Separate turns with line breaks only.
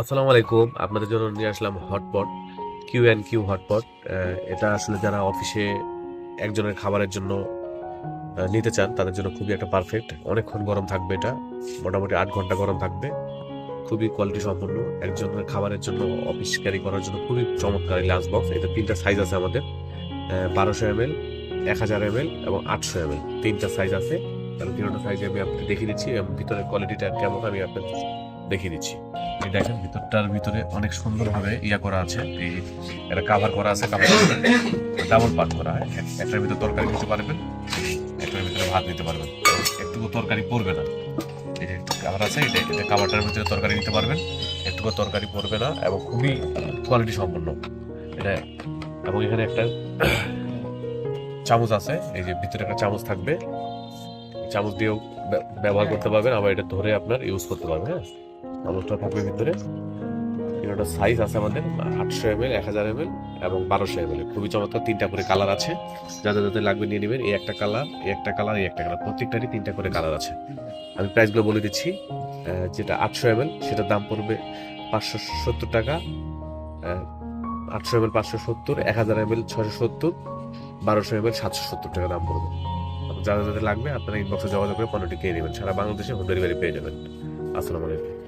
আসসালামু আলাইকুম। আপনাদের জন্য নিয়ে আসলাম hotpot Q and Q hotpot. এটা আসলে যারা অফিসে একজনের খাবারের জন্য নিতে চান, তাদের জন্য খুবই একটা পারফেক্ট অনেকক্ষণ গরম থাকবে এটা, মোটামুটি আট ঘণ্টা গরম থাকবে। খুবই কোয়ালিটি সম্পন্ন। একজনের খাবারের জন্য, অফিস ক্যারি করার জন্য খুবই চমৎকার এই লাঞ্চ বক্স এটা তিনটা সাইজ আছে আমাদের। বারোশো এম এল এক হাজার এম এল এবং আটশো এম এল তিনটা সাইজ আছে। তাহলে তিনটা সাইজ আমি আপনাকে দেখিয়ে দিচ্ছি, এবং ভিতরের কোয়ালিটিটা কেমন, আমি আপনাকে দেখিয়ে দিচ্ছি। এই দেখেন, ভিতরটার ভিতরে অনেক সুন্দরভাবে ইয়া করা আছে। এই এটা কাভার করা আছে কাভার ডাবল পাক করা। হয় একটার ভিতরে তরকারি নিতে পারবেন, একটার ভিতরে ভাত নিতে পারবেন। একটুকু তরকারি পড়বে না। যে কাভার আছে, এটা এটা কাভারটার ভিতরে তরকারি নিতে পারবেন। একটুকু তরকারি পড়বে না এবং খুবই কোয়ালিটি সম্পন্ন। এটা এবং এখানে একটা চামচ আছে। এই যে ভিতরে একটা চামচ থাকবে। চামচ দিয়েও ব্যবহার করতে পারবেন। আবার এটা ধরে আপনার ইউজ করতে পারবেন হ্যাঁ? চামচটা থাকবে ভিতরে। একটা সাইজ আছে আমাদের, আটশো এম এল এক হাজার এম এল এবং বারোশো এম এল খুবই চমৎকার তিনটা করে কালার আছে। যাদের যাদের লাগবে নিয়ে নেবেন, এই একটা কালার এই একটা কালার এই একটা কালার প্রত্যেকটারই তিনটা করে কালার আছে। আমি প্রাইসগুলো বলে দিচ্ছি। যেটা আটশো এম এল সেটার দাম পড়বে পাঁচশো সত্তর টাকা। আটশো এম এল পাঁচশো সত্তর, এক হাজার এম এল ছশো সত্তর, বারোশো এম এল সাতশো সত্তর টাকা দাম পড়বে। যাদের যাদের লাগবে আপনারা ইনবক্সে যোগাযোগ করে পণ্যটি কিনে নেবেন। সারা বাংলাদেশে হোম ডেলিভারি পেয়ে যাবেন। আসসালামু আলাইকুম।